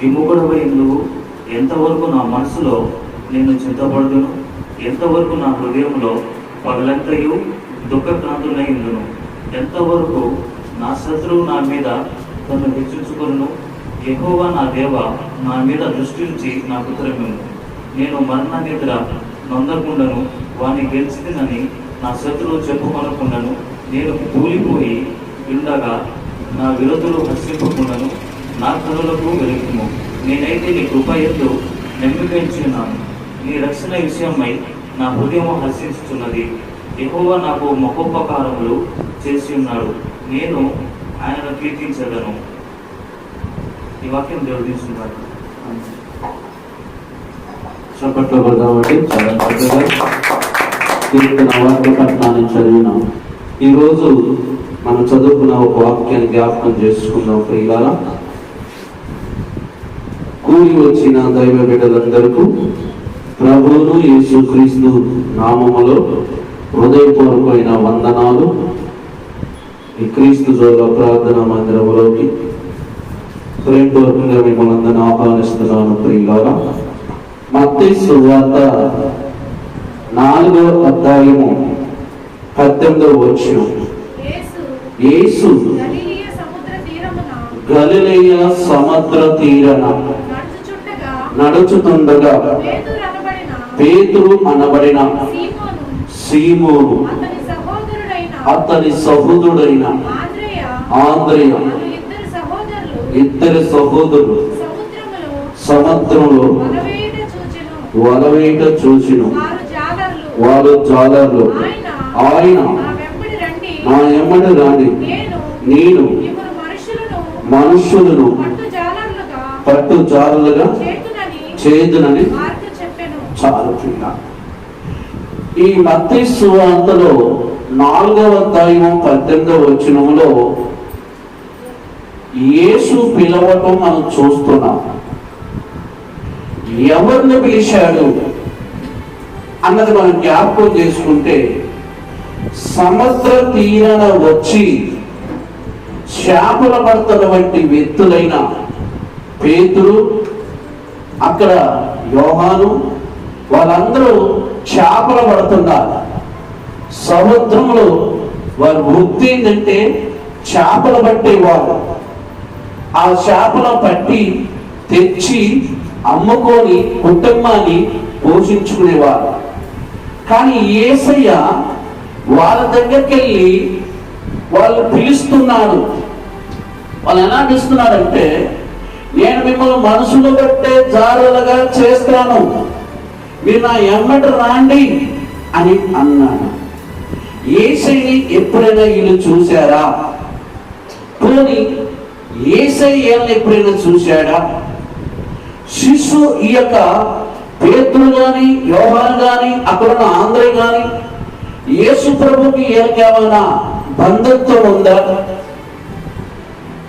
విముఖుడవై నువ్వు ఎంతవరకు నా మనసులో నేను చింతపడుదును ఎంతవరకు నా హృదయంలో పగలంతయు దుఃఖక్రాంతులై ఉండును ఎంతవరకు నా శత్రువు నా మీద తను హెచ్చించుకును ఎహోవా నా దేవ నా మీద దృష్టి ఉంచి నాకు ఉత్తరమేము నేను మరణ నిద్ర నొందకుండను వాని గెలిచిందని నా శత్రువు చెప్పుకొనకుండాను. నేను కూలిపోయి ఉండగా నా విరోధులు హర్షింపకుండాను. నా కనులకు వెలుగుము నేనైతే నీ కృపయందు నమ్మికించున్నాను నీ రక్షణ విషయమై నా హృదయం హర్షిస్తున్నది. ఎక్కువ నాకు మహోపకారములు చేసి ఉన్నాడు. నేను ఆయనను కీర్తించగలను. ఈ వాక్యం దేవుడు తీసుకున్నాడు చప్పట్లో కొడదామండి. చాలా చక్కగా కీర్తన వాక్య పట్టణాన్ని చదివినాం. ఈరోజు మనం చదువుకున్న ఒక వాక్యాన్ని జ్ఞాపకం చేసుకుందాం ప్రియులారా. కూలి వచ్చిన దైవ బిడ్డలందరికీ ప్రభువును యేసుక్రీస్తు నామములో హృదయపూర్వకమైన వందనాలు. ఈ క్రీస్తు జోల ప్రార్థన మందిరములోకి ప్రేమపూర్వకంగా మిమ్మల్ని అందరిని ఆహ్వానిస్తున్నాను ప్రియులారా. మత్తయి సువార్త నాలుగో అధ్యాయము పద్దెనిమిదవ వచ్చిన యేసు గలిలయ సముద్ర తీరమున గలిలయ సముద్ర తీరన నడుచుచుండగా నడుచుతుండగా పేతురు అనబడిన సీమోను. అతని సహోదరుడైన అను ఇద్దరు సహోదరులు. సముద్రంలో వలవేట చూసిను వారు జాలర్లు. ఆయన నా ఎమ్మడి రాని నేను మనుషులను పట్టు జాలర్లుగా చెప్పెను చాలు ప్రియ. ఈ సువార్తలో నాలుగవ అధ్యాయం పద్దెనిమిదవ వచనములో యేసు పిలవటం మనం చూస్తున్నాం ఎవరిని పిలిచాడు అన్నది మనం జ్ఞాపకం చేసుకుంటే సముద్ర తీరన వచ్చి చేపల పడుతున్న వంటి వ్యక్తులైన పేతురు అక్కడ యోహాను వాళ్ళందరూ చేపలు పడుతున్నారు. సముద్రంలో వారి వృత్తి ఏంటంటే చేపలు పట్టేవారు ఆ చేపలు పట్టి తెచ్చి అమ్ముకొని కుటుంబాన్ని పోషించుకునేవారు కానీ ఏసయ్య వాళ్ళ దగ్గరికి వెళ్ళి వాళ్ళు పిలుస్తున్నాడు. వాళ్ళు ఎలా పిలుస్తున్నాడంటే నేను మిమ్మల్ని మనసులో పెట్టే జారులుగా చేస్తాను. మీరు నా ఎమ్మటి రాండి అని అన్నాడు ఏసైని ఎప్పుడైనా వీళ్ళు చూశారా? పోనీ ఏసై వీళ్ళని ఎప్పుడైనా చూశాడా? శిశు ఈ యొక్క పేతులు గాని యోహాన్ గాని అక్కడున్న ఆంధ్ర కానీ యేసు ప్రభుకి వీళ్ళకి ఏమైనా బంధుత్వం ఉందా?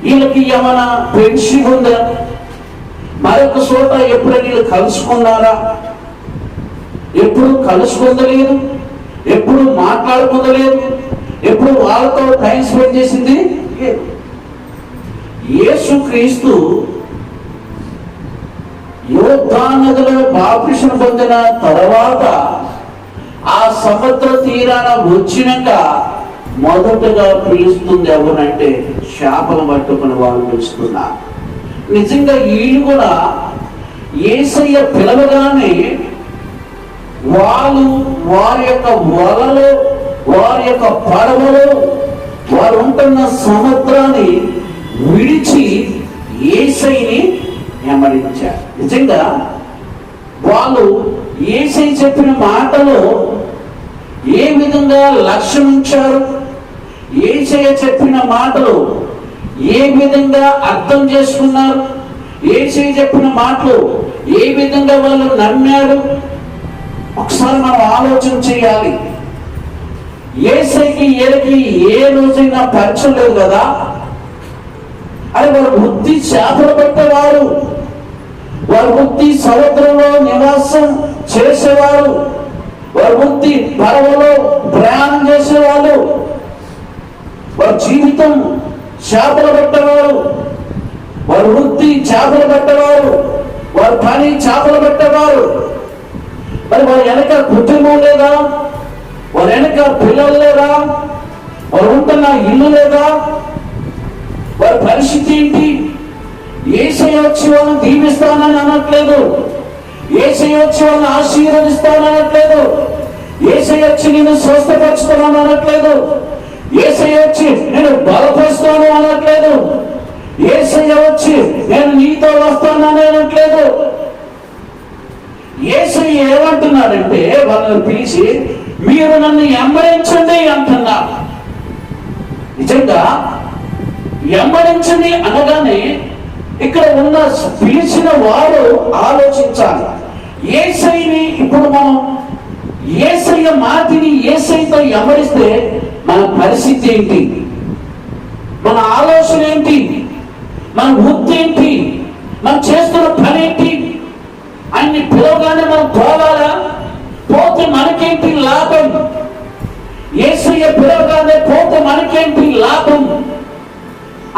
వీళ్ళకి ఏమైనా ఫ్రెండ్షిప్ ఉందా? మరొక చోట ఎప్పుడైనా వీళ్ళు కలుసుకున్నారా? ఎప్పుడు కలుసుకుందలేదు? ఎప్పుడు మాట్లాడుకుందలేదు? ఎప్పుడు వాళ్ళతో టైం స్పెండ్ చేసింది? యేసు క్రీస్తు యోద్ధానదిలో బాప్టిషన్ పొందిన తర్వాత ఆ సముద్ర తీరాన వచ్చినాక మొదటగా పిలుస్తుంది ఎవరంటే చేపలు పట్టుకుని వాళ్ళు పిలుస్తున్నారు నిజంగా వీళ్ళు కూడా ఏసయ్య పిలవగానే వాళ్ళు వారి యొక్క వలలో వారి యొక్క పడవలో వారు ఉంటున్న సముద్రాన్ని విడిచి ఏసైని వెంబడించారు నిజంగా వాళ్ళు ఏసై చెప్పిన మాటలో ఏ విధంగా లక్ష్యం ఉంచారు ఏసయ్య చెప్పిన మాటలు ఏ విధంగా అర్థం చేసుకున్నారు? ఏసై చెప్పిన మాటలు ఏ విధంగా వాళ్ళు నమ్మారు? ఒకసారి మనం ఆలోచన చేయాలి. ఏసైకి ఏలకి ఏ రోజైనా పరిచయం లేదు కదా? అని వారి బుద్ధి చేపలు పెట్టేవారు. వారి బుద్ధి సముద్రంలో నివాసం చేసేవారు. వారి బుద్ధి పడవలో ప్రయాణం చేసేవాళ్ళు వారి జీవితం చేపలు పట్టేవారు. వారి వృత్తి చేపలు పట్టేవారు. వారి పని చేపలు పట్టేవారు. మరి వారి వెనక కుటుంబం లేదా? వారి వెనక పిల్లలు లేదా? వారు ఉంటున్న ఇల్లు లేదా? వారి పరిస్థితి ఏంటి? ఏ వచ్చి వాళ్ళని దీవిస్తానని అనట్లేదు. ఏ వచ్చి వాళ్ళని ఆశీర్వదిస్తానని అనట్లేదు. ఏ వచ్చి నేను స్వస్థపరుచుతున్నాను అనట్లేదు. ఏసై వచ్చి నేను బలపరుస్తాను అనట్లేదు. ఏసయ్య వచ్చి నేను నీతో వస్తానని అనట్లేదు. ఏసయ్య ఏమంటున్నాడంటే వాళ్ళని పిలిచి మీరు నన్ను ఎంబడించండి అంటున్నా. నిజంగా ఎంబరించండి అనగానే ఇక్కడ ఉన్న పిలిచిన వారు ఆలోచించాలి. ఏసైని ఇప్పుడు మనం ఏసయ్య మాటిని ఏసైతో వెంబడిస్తే మన పరిస్థితి ఏంటి? మన ఆలోచన ఏంటి? మన వృత్తి ఏంటి? మనం చేస్తున్న పని ఏంటి? అన్ని పిలవగానే మనం పోవాలా? పోతే మనకేంటి లాభం? ఏసయ్య పిలవగానే పోతే మనకేంటి లాభం?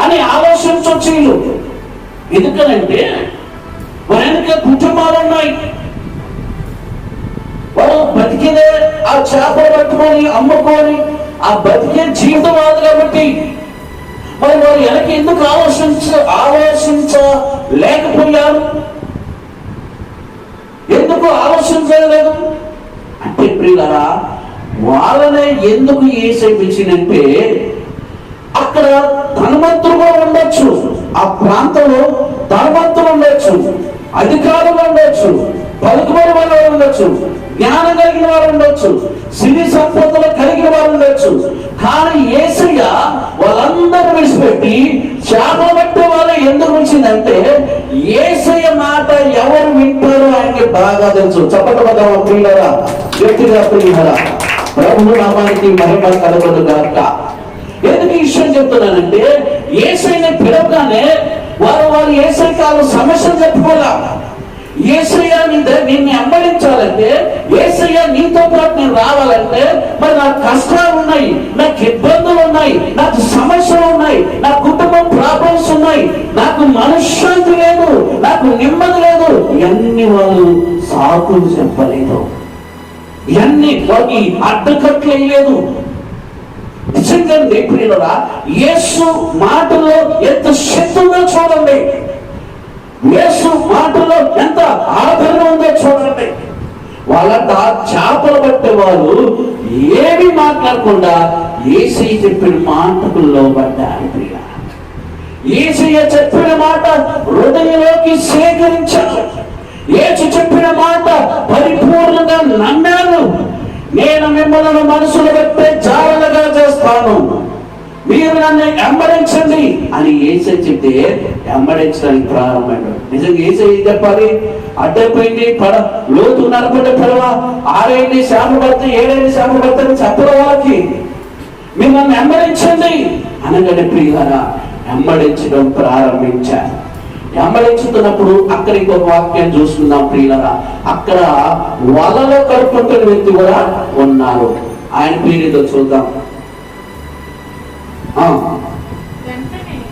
అని ఆలోచించవచ్చు వీళ్ళు ఎందుకనంటే వెనక కుటుంబాలు ఉన్నాయి వాళ్ళు బతికిదే ఆ చేపలు పట్టుకొని అమ్ముకొని ఆ బతికే జీవితం కాదు కాబట్టి. మరి వారు వెనక ఎందుకు ఆలోచించ ఆలోచించలేకపోయారు ఎందుకు ఆలోచించలేదు? అంటే ప్రియులరా వాళ్ళనే ఎందుకు ఏసైపించినంటే అక్కడ ధనవంతులుగా ఉండొచ్చు. ఆ ప్రాంతంలో ధనవంతులు ఉండొచ్చు. అధికారులు ఉండొచ్చు. పలుకుబడి వాళ్ళు ఉండొచ్చు. జ్ఞానం కలిగిన వారు ఉండొచ్చు. సిరి సంపదలు కలిగిన వారు ఉండొచ్చు. కానీ ఏసయ్య వాళ్ళందరూ విడిచిపెట్టి చేప పట్టే వాళ్ళు ఎందుకు వచ్చిందంటే ఏసయ్య మాట ఎవరు వింటారో ఆయనకి బాగా తెలుసు. చెప్పటం ప్రియులరా? వ్యక్తిగా ప్రియులరా? ప్రభు నామానికి మహిమ కలగదు కనుక ఎందుకు ఈ విషయం చెప్తున్నానంటే ఏసైని పిలవగానే వారు వారు ఏసై కాదు సమస్యలు చెప్పుకోలే ఏసయ్య నీ నిన్ను అమ్మడించాలంటే ఏసయ్య నీతో పాటు నేను రావాలంటే మరి నాకు కష్టాలు ఉన్నాయి నాకు ఇబ్బందులు ఉన్నాయి నాకు సమస్యలు ఉన్నాయి నా కుటుంబం ప్రాబ్లమ్స్ ఉన్నాయి నాకు మనశ్శాంతి లేదు నాకు నెమ్మది లేదు ఇవన్నీ వాళ్ళు సాకులు చెప్పలేదు. ఇవన్నీ వాళ్ళకి అడ్డకట్లు వేయలేదు. నిజంగా ప్రియులరా యేసు మాటలో ఎంత శక్తి చూడండి. యేసు మాటలో ఎంత ఆదరణ ఉందో చూడండి వాళ్ళంతా చేపలు వాళ్ళు ఏమి మాట్లాడకుండా ఏసీ చెప్పిన మాటకు లోబడ్డారు ప్రియ. ఏసయ్య చెప్పిన మాట హృదయంలోకి సేకరించారు. ఏసు చెప్పిన మాట పరిపూర్ణంగా నమ్మాను నేను మిమ్మల్ని మనసులో పెట్టే జాగ్రత్తగా చేస్తాను. మీరు నన్ను వెంబడించండి అని ఏసై చెప్తే వెంబడించడానికి ప్రారంభమైనాడు నిజంగా ఏసై ఏం చెప్పాలి? అడ్డపోయింది పడ లోతు నరపడే పడవ ఆరేంటి శాప ఏడైంది ఏడేంటి శాప అని చెప్పరు వాళ్ళకి. మీరు నన్ను వెంబడించండి అనగానే ప్రియారా వెంబడించడం ప్రారంభించారు. వెంబడించుతున్నప్పుడు అక్కడ ఇంకొక వాక్యం చూసుకుందాం ప్రియులరా. అక్కడ వలలో కడుపుకుంటున్న వ్యక్తి కూడా ఉన్నారు. ఆయన పేరుతో చూద్దాం.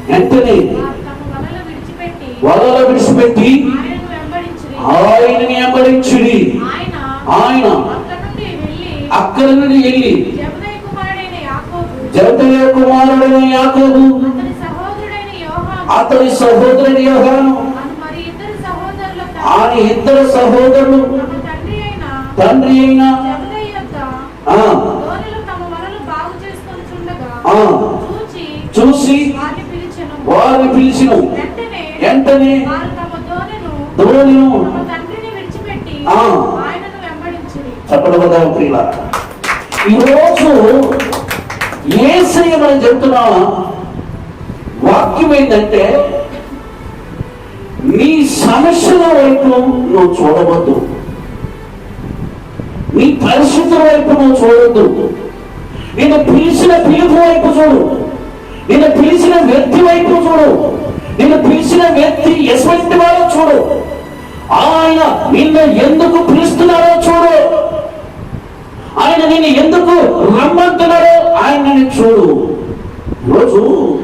వెంటనే. వలలు విడిచిపెట్టి. ఆయనను వెంబడించుడి. ఆయన అక్కడి నుండి వెళ్ళి జగదయ కుమారుడైన యాకోబు అతని సహోదరుని యోహాను ఆయన ఇద్దరు సహోదరులు తండ్రి అయిన ఆ, చూసి వారిని పిలిచెను. వెంటనే ధోనిను చెప్పడం ప్రియుల ఈరోజు ఏసయ్య మనం చెప్తున్న వాక్యం ఏంటంటే నీ సమస్యల వైపు నువ్వు చూడవద్దు. నీ పరిస్థితుల వైపు నువ్వు చూడొద్దు నేను పిలిచిన పిలుపు వైపు చూడు. నేను పిలిచిన వ్యక్తి వైపు చూడు. నేను పిలిచిన వ్యక్తి ఎటువంటి వాడో చూడు. ఆయన నిన్ను ఎందుకు పిలుస్తున్నాడో చూడు. ఆయన నేను ఎందుకు రమ్మంటున్నాడో ఆయనని చూడు. ఈరోజు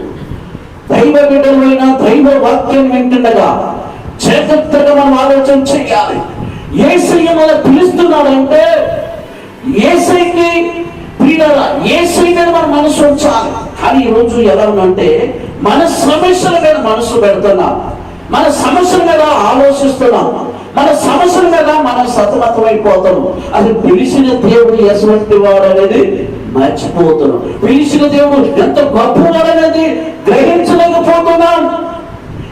దైవ బిడ్డలైన దైవ వాక్యం వింటుండగా జాగ్రత్తగా మనం ఆలోచన చేయాలి. ఏసయ్య మన పిలుస్తున్నాడంటే ఏసైకి పీడల ఏసై మన మనసు ఉంచాలి. కానీ ఈ రోజు ఎలా ఉందంటే మన సమస్యల మీద మనసు పెడుతున్నాం మన సమస్యల మీద ఆలోచిస్తున్నాం మన సమస్యల మీద మనం సతమతమైపోతాం అది పిలిచిన దేవుడు ఎటువంటి వాడు అనేది మర్చిపోతున్నాం. పిలిచిన దేవుడు ఎంత గొప్పవాడు అనేది గ్రహించలేకపోతున్నాం.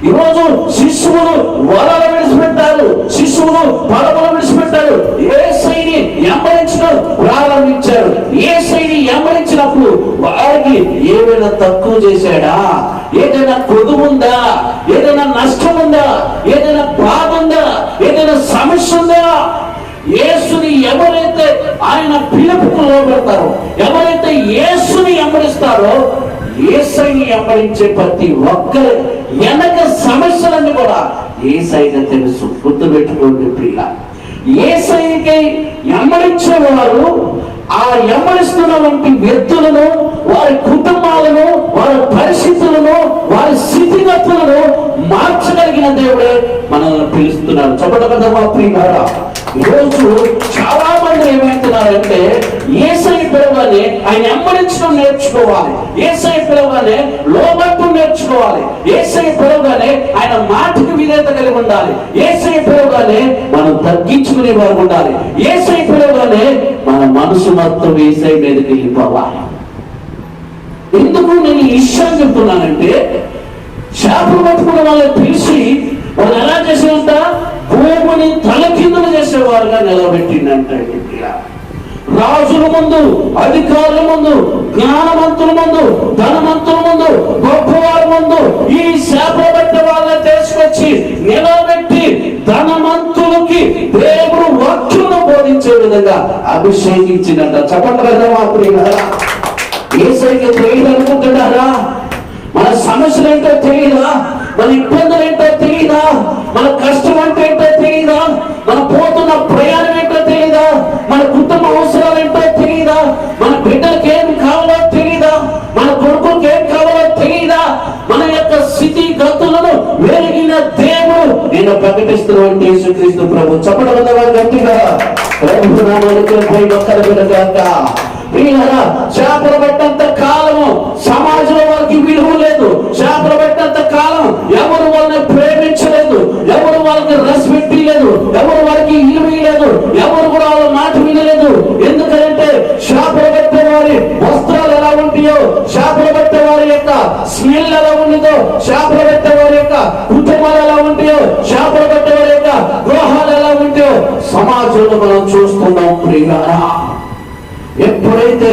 ఈరోజు శిశువులు వలలు విడిచిపెట్టారు. శిశువులు పడవలు ఏమైనా తక్కువ చేశాడా? ఏదైనా కొదువు ఉందా ఏదైనా నష్టం ఉందా ఏదైనా బాధ ఉందా ఏదైనా సమస్య ఉందా యేసుని ఎవరైతే ఆయన పిలుపుకు లోపడతారో ఎవరైతే యేసుని ఎంబడిస్తారో ఏసైని ఎంబడించే ప్రతి ఒక్కరు వెనక సమస్యలన్నీ కూడా ఏసైగా తెలుసు. గుర్తుపెట్టుకోండి ప్రియ ఏసైకి ఎంబడించే వారు ఆ ఎంబడిస్తున్న వంటి వ్యక్తులను వారి కుటుంబాలను వారి పరిస్థితులను వారి స్థితిగతులను మార్చగలిగిన దేవుడే మనల్ని పిలుస్తున్నారు. చెప్పడం కదా మా ప్రియారా ఈరోజు చాలా మంది ఏమవుతున్నారంటే ఏసై పిలవగానే ఆయన ఎంబడించడం నేర్చుకోవాలి. ఏసై పిలవగానే లోబట్టు నేర్చుకోవాలి. ఏసై పిలవగానే ఆయన మాటకు విధేత కలిగి ఉండాలి. ఏసై పిలవగానే మనం తగ్గించుకునే వారు ఉండాలి. ఏసై పిలవగానే మన మనసు మొత్తం ఏసై మీదకి వెళ్ళిపోవాలి. ఎందుకు నేను ఈ విషయం చెప్తున్నానంటే చేపలు పట్టుకున్న వాళ్ళని పిలిచి వాళ్ళు ఎలా చేసినంత భూమిని తలకిందులు చేసేవారుగా నిలబెట్టిందంటే రాజుల ముందు అధికారుల ముందు జ్ఞానవంతుల ముందు ధనవంతుల ముందు గొప్పవారి ముందు ఈ శాప వాళ్ళ వాళ్ళని తీసుకొచ్చి నిలబెట్టి ధనవంతులకి దేవుడు వాక్యులను బోధించే విధంగా అభిషేకించినట చెప్పండి కదా మా ఏసైకి తెలియదు అనుకుంటున్నారా? మన సమస్యలు ఏంటో తెలియదా? మన ఇబ్బందులు ఏంటో తెలియదా మన కష్టం అంటే ఏంటో తెలియదా మన పోతున్న ప్రయాణం ఏంటో తెలియదా మన కుటుంబ అవసరాలు ఏంటో తెలియదా మన బిడ్డలకి ఏం కావాలో తెలియదా మన కొడుకుకి ఏం కావాలో తెలియదా మన యొక్క స్థితి గతులను వెలిగిన దేవుడు నేను ప్రకటిస్తున్నటువంటి యేసుక్రీస్తు ప్రభు. చెప్పడం వల్ల గట్టిగా? ప్రభు నామానికి పై ఒక్కరి బిడ్డగాక చేపలు పెట్టంత కాలము సమాజంలో వారికి విలువ లేదు. చేపలు పెట్టంత కాలం లేదు. ఎవరు వారికి ఇల్లు వేయలేదు. ఎవరు కూడా వాళ్ళ మాట వినలేదు. ఎందుకంటే షాపులు పెట్టే వారి వస్త్రాలు ఎలా ఉంటాయో షాపులు పెట్టే వారి యొక్క స్మెల్ ఎలా ఉండదో షాపులు పెట్టే వారి యొక్క కుటుంబాలు ఎలా ఉంటాయో షాపులు పెట్టే వారి యొక్క గృహాలు ఎలా ఉంటాయో సమాజంలో మనం చూస్తున్నాం ప్రియారా ఎప్పుడైతే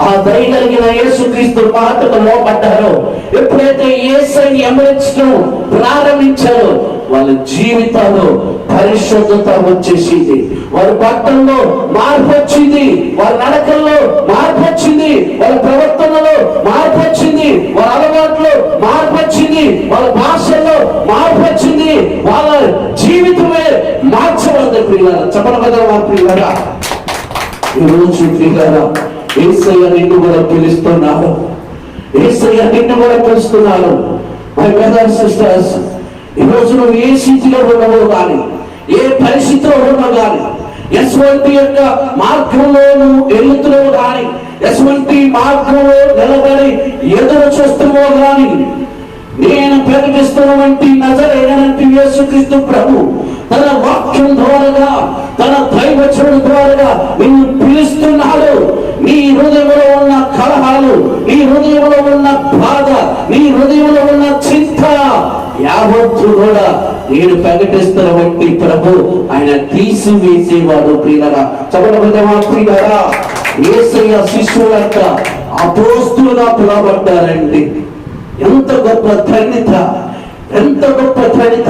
ఆ దయ కలిగిన యేసుక్రీస్తు మాటకు లోపడ్డారో ఎప్పుడైతే యేసని ఎమరించడం ప్రారంభించారో వాళ్ళ జీవితంలో పరిశుద్ధత వచ్చేసింది. వారి పట్టణంలో మార్పు వచ్చింది. వారి నడకల్లో మార్పు వచ్చింది. వాళ్ళ ప్రవర్తనలో మార్పు వచ్చింది. వాళ్ళ అలవాట్లో మార్పు వచ్చింది. వాళ్ళ భాషలో మార్పు వచ్చింది. వాళ్ళ జీవితమే మార్చబడదు ప్రియులారా. చెప్పడం కదా మా ప్రియులారా. ఈరోజు ప్రియులారా ఏసయ్య నిన్ను కూడా పిలుస్తున్నారు. ఏసయ్య నిన్ను కూడా పిలుస్తున్నారు. మై బ్రదర్ సిస్టర్స్ ఈరోజు నువ్వు ఏ స్థితిలో ఉన్నావో కానీ ఏ పరిస్థితిలో ఉన్నావు కానీ ఎస్వంటి యొక్క మార్గంలో నువ్వు ఎదుగుతున్నావు కానీ ఎస్వంటి మార్గంలో నిలబడి ఎదురు చూస్తున్నావు కానీ నేను ప్రకటిస్తున్నటువంటి నజరైనటువంటి యేసుక్రీస్తు ప్రభు తన వాక్యం ద్వారాగా తన దైవచనుడు ద్వారాగా నిన్ను పిలుస్తున్నాడు. నీ హృదయంలో ఉన్న కలహాలు నీ హృదయంలో ఉన్న బాధ నీ హృదయంలో ఉన్న చింత యావత్తు కూడా నేను ప్రకటిస్తున్నటువంటి ప్రభు ఆయన తీసివేసేవాడు ప్రియులరా. చెప్పడం ప్రియులరా. ఏసయ్య శిశువులంట అపోస్తులుగా పిలవబడ్డారండి. ఎంత గొప్ప ధన్యత ఎంత గొప్ప ధన్యత.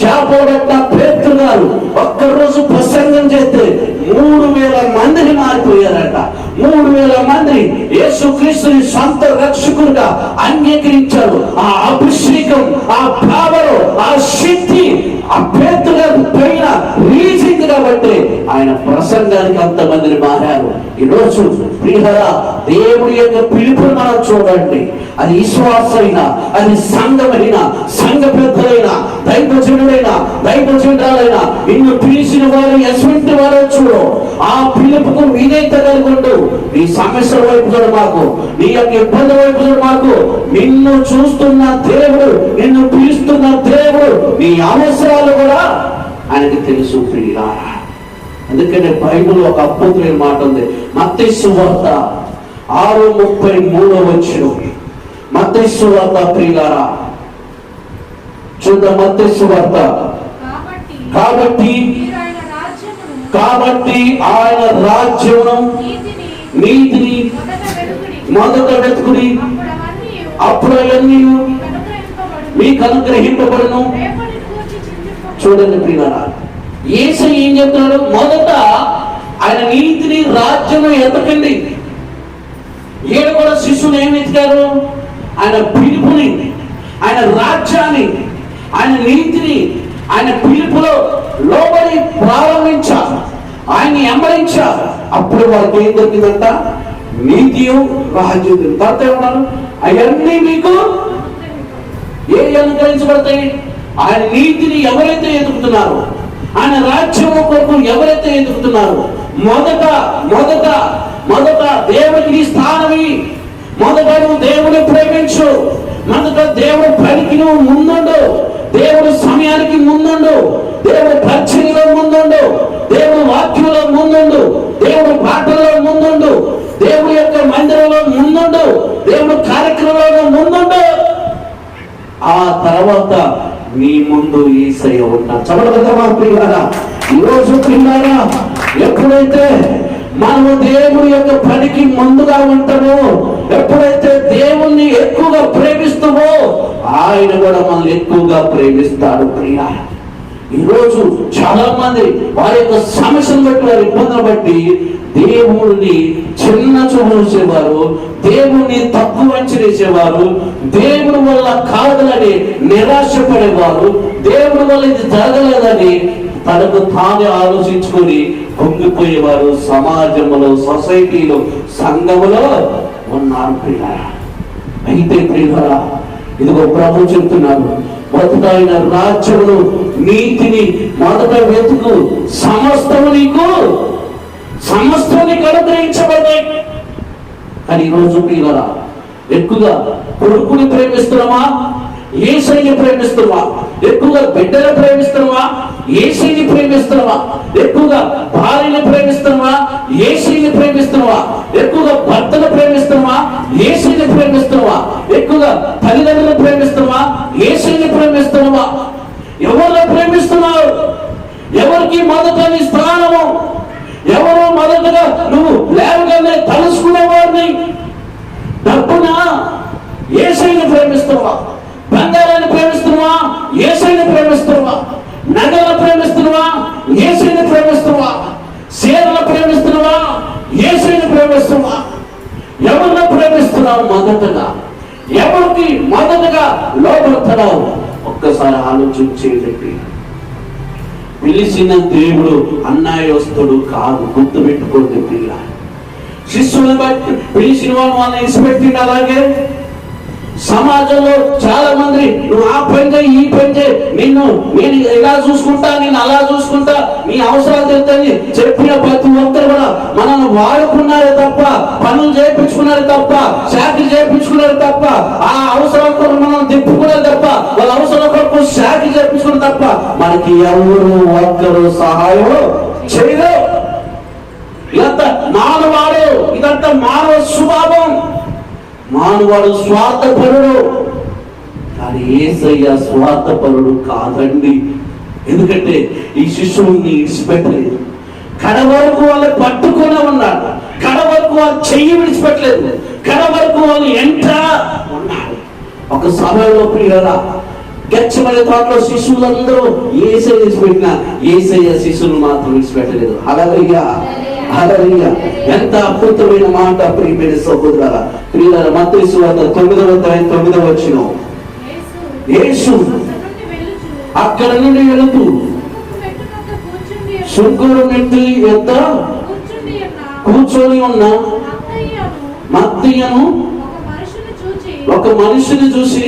చేపబడ్డ పేర్లు గారు ఒక్కరోజు ప్రసంగం చేస్తే మూడు వేల మందిని మారిపోయారట. మూడు వేల మంది యేసుక్రీస్తుని సొంత రక్షకుడుగా అంగీకరించారు. ఆ అభిషేకం ఆ భావన ఆ శక్తి ఆ పేర్లు గారి పైన ఆయన ప్రసంగానికి అంతమందిని మారారు. ఈరోజు ప్రిహర దేవుడి యొక్క పిలుపుని మనం చూడండి. అది విశ్వాసైన అది సంఘమైన సంఘ పెద్దలైన దైవజనుడైన దైవజనురాలైన నిన్ను పిలిచిన వారు ఎటువంటి వారో చూడు ఆ పిలుపుకు విధేయత కలుగుండు. నీ సమస్యల వైపు చూడు మాకు నీ యొక్క ఇబ్బంది వైపు చూడు మాకు. నిన్ను చూస్తున్న దేవుడు నిన్ను పిలుస్తున్న దేవుడు నీ అవసరాలు కూడా ఆయనకి తెలుసు ప్రియులారా. అందుకనే బైబిల్ ఒక అద్భుతమైన మాట ఉంది. మత్తయి వార్త ఆరు ముప్పై మూడో వచ్చిన మత్తయి వార్త ప్రియులారా. చూద్దాం మత్తయి వార్త. కాబట్టి కాబట్టి ఆయన రాజ్యమును నీతిని మొదట వెతుకుడి. అప్పుడు అవన్నీ. మీకు అనుగ్రహింపబడును. చూడండి ప్రియులారా. యేసు ఏం చెప్తున్నాడు? మొదట ఆయన నీతిని రాజ్యము ఎతకండి. ఏడు కూడా శిష్యుని ఏమి ఎతికారు? ఆయన పిలుపుని ఆయన రాజ్యాన్ని ఆయన నీతిని ఆయన పిలుపులో లోబడి ప్రారంభించారు. ఆయన్ని ఎంబడించారు అప్పుడు వాళ్ళకి ఏం దొరికిందంట? నీతియు రాజ్యం తర్వాత ఏమన్నారు అవన్నీ మీకు ఏ అనుగ్రహించబడతాయి? ఆయన నీతిని ఎవరైతే ఎదుగుతున్నారో ఆయన రాజ్యం కొరకు ఎవరైతే ఎదుగుతున్నారో మొదట మొదట మొదట దేవుడికి స్థానమి. మొదట నువ్వు దేవుని ప్రేమించు. మొదట దేవుడు పనికి నువ్వు ముందుండు. దేవుడు సమయానికి ముందుండు. దేవుడు పరిచయంలో ముందుండు. దేవుడు వాక్యంలో ముందుండు. దేవుడు పాటల్లో ముందుండు. దేవుడి యొక్క మందిరంలో ముందుండు. దేవుడు కార్యక్రమంలో ముందుండు. ఆ తర్వాత మీ ముందు ఈసయ ఉంటాడు చదవగలమా ప్రియులారా? ఈరోజు ప్రియులారా ఎప్పుడైతే మనము దేవుని యొక్క పనికి ముందుగా ఉంటామో ఎప్పుడైతే దేవుణ్ణి ఎక్కువగా ప్రేమిస్తామో ఆయన కూడా మనల్ని ఎక్కువగా ప్రేమిస్తాడు ప్రియ. ఈరోజు చాలా మంది వారి యొక్క సమస్యను బట్టి వారి ఇబ్బందులు బట్టి దేవుడిని చిన్న చూపు చూసేవారు దేవుణ్ణి తక్కువ అంచనేసేవారు దేవుని వల్ల కాదులని నిరాశపడేవారు దేవుని వల్ల ఇది జరగలేదని తనకు తానే ఆలోచించుకొని కుంగిపోయేవారు సమాజంలో సొసైటీలో సంఘములో ఉన్నారు ప్రియులారా. అయితే ప్రియులారా ఇదిగో ప్రభు చెప్తున్నారు మొదట ఆయన రాజ్యమును నీతిని మొదట వెతుకు సమస్తము నీకు సమస్తానికి నీకు అనుగ్రహించబడ్డాయి కానీ ఈరోజు ప్రియులరా ఎక్కువగా కొడుకుని ప్రేమిస్తున్నామా? ఏసైని ప్రేమిస్తున్నావా ఎక్కువగా బిడ్డలు ప్రేమిస్తున్నావా ఏసీని ప్రేమిస్తున్నావా ఎక్కువగా భార్యని ప్రేమిస్తున్నావా ఏసీని ప్రేమిస్తున్నావా ఎక్కువగా భర్తను ప్రేమిస్తున్నావా ఏసీని ప్రేమిస్తున్నావా ఎక్కువగా తల్లిదండ్రులను ప్రేమిస్తున్నావా ఏసీని ప్రేమిస్తున్నావా ఎవరిని ప్రేమిస్తున్నావు ఎవరికి మొదట స్థానము? ఎవరు నువ్వు లేవగానే తలుసుకునే వారిని డబ్బున? ఏసైని ప్రేమిస్తున్నావా? బంగారాన్ని ప్రేమిస్తున్నావా? ఏసైని ప్రేమిస్తున్నావా? నగలను ప్రేమిస్తున్నావా? ఏసైని ప్రేమిస్తున్నావా? చీరలు ప్రేమిస్తున్నావా? ఏసైని ప్రేమిస్తున్నావా? ఎవరిని ప్రేమిస్తున్నావు మొదటగా? ఎవరికి మొదటగా లోపడుతున్నావు ఒక్కసారి ఆలోచన పిలిచిన దేవుడు అన్యాయస్తుడు కాదు గుర్తు పెట్టుకోండి ప్రియ శిష్యులను బట్టి పిలిచిన వాళ్ళు వాళ్ళని ఇసిపెట్టిండు అలాగే. సమాజంలో చాలా మంది నువ్వు ఆ పని చేయి ఈ పని చేయి నిన్ను నేను ఇలా చూసుకుంటా నేను అలా చూసుకుంటా నీ అవసరాలు తెలుస్తాయని చెప్పిన ప్రతి ఒక్కరు కూడా మనల్ని వాడుకున్నారే తప్ప పనులు చేయించుకున్నారు తప్ప శాఖలు చేయించుకున్నారు తప్ప ఆ అవసరాలతో మనం తిప్పుకున్నారు తప్ప వాళ్ళ అవసరం శాఖ చేయించుకున్నారు తప్ప మనకి ఎవరు ఒక్కరు సహాయం చేయరు. ఇదంతా మానవాడు ఇదంతా మానవ స్వభావం. మానవాడు స్వార్థపరుడు. కానీ ఏసయ్య స్వార్థపరుడు కాదండి. ఎందుకంటే ఈ శిశువుని ఇడిచిపెట్టలేదు కడ వరకు వాళ్ళు పట్టుకునే ఉన్నాడు కడ వరకు వాళ్ళు చెయ్యి విడిచిపెట్టలేదు. కడ వరకు వాళ్ళు ఎంట ఉన్నాడు ఒక సమయంలో ప్రియరా గచ్చమనే తోటలో శిశువులందరూ ఏసై విడిచిపెట్టిన ఏసయ్య శిశువులు మాత్రం విడిచిపెట్టలేదు. అలగయ్యా హల్లెలూయా. ఎంత అద్భుతమైన మాట ప్రియమైన సహోదరుల ప్రియుల మత్తయి సువార్త తొమ్మిదవ తొమ్మిదవ వచ్చిన యేసు అక్కడి నుండి నుండి వెళుతూ శుంకుడు కూర్చుండి ఉన్న కూర్చొని ఉన్న మత్తయ్యను ఒక మనిషిని చూసి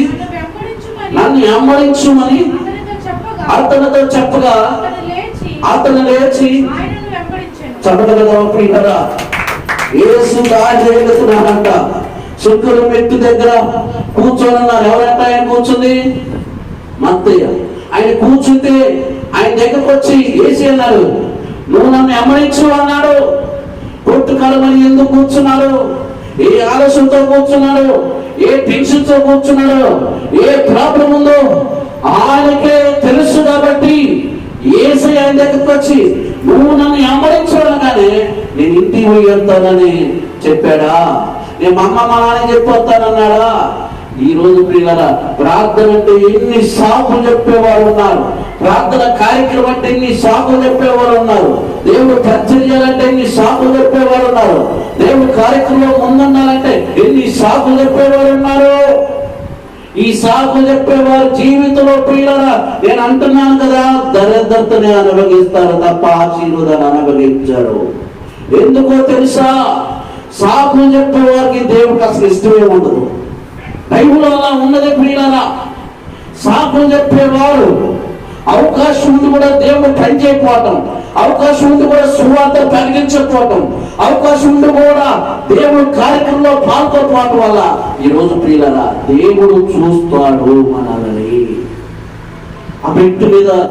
నన్ను వెంబడించుమని అతనితో చెప్పగా అతను లేచి చదవగలదా ప్రియులరా? యేసు రాజేలుతున్నాడంట శుక్రుడు మెట్టు దగ్గర కూర్చొని ఉన్నారు. ఎవరంట ఆయన కూర్చుంది? మత్తయ్య. ఆయన కూర్చుంటే ఆయన దగ్గరకు వచ్చి ఏసి అన్నాడు నువ్వు నన్ను ఎమ్మడించు అన్నాడు. కొట్టుకలమని ఎందుకు కూర్చున్నాడు ఏ ఆలోచనతో కూర్చున్నాడు ఏ టెన్షన్తో కూర్చున్నాడు ఏ ప్రాబ్లం ఉందో ఆయనకే తెలుసు కాబట్టి ఏసై ఆయన దగ్గరకు వచ్చి నువ్వు నన్ను ఎమ్మడించడగానే నేను ఇంటికి పోయి వెళ్తానని చెప్పాడా? నేను మా అమ్మ మా నాన్న చెప్పొస్తానన్నాడా? ఈ రోజు ప్రియుల ప్రార్థన అంటే ఎన్ని సాకులు చెప్పేవారు ఉన్నారు. ప్రార్థన కార్యక్రమం అంటే ఎన్ని సాకులు చెప్పేవారు ఉన్నారు. దేవుడు పరిచర్యాలంటే ఎన్ని సాకులు చెప్పేవారు ఉన్నారు. దేవుడు కార్యక్రమం ఉందన్నారు ఎన్ని సాకు చెప్పేవారు ఉన్నారు? ఈ సాకు చెప్పేవారు జీవితంలో పిల్లల నేను అంటున్నాను కదా దరిద్రతని అనుభవిస్తారు తప్ప ఆశీర్వాదాన్ని అనుభవించారు. ఎందుకో తెలుసా? సాకు చెప్పేవారికి దేవుడికి అసలు ఇష్టమే ఉండదు. బైబుల్ అలా ఉన్నది పిల్లల సాకు చెప్పేవారు అవకాశం ఉంది కూడా దేవుడు పనిచేయకపోవటం అవకాశం ఉంది కూడా సువార్త ప్రకటించకపోవటం అవకాశం ఉంది కూడా దేవుడు కార్యక్రమంలో పాల్గొనకపోవటం వల్ల ఈ రోజు ప్రియులరా దేవుడు చూస్తాడు మనల్ని. ఆ మెట్టు మీద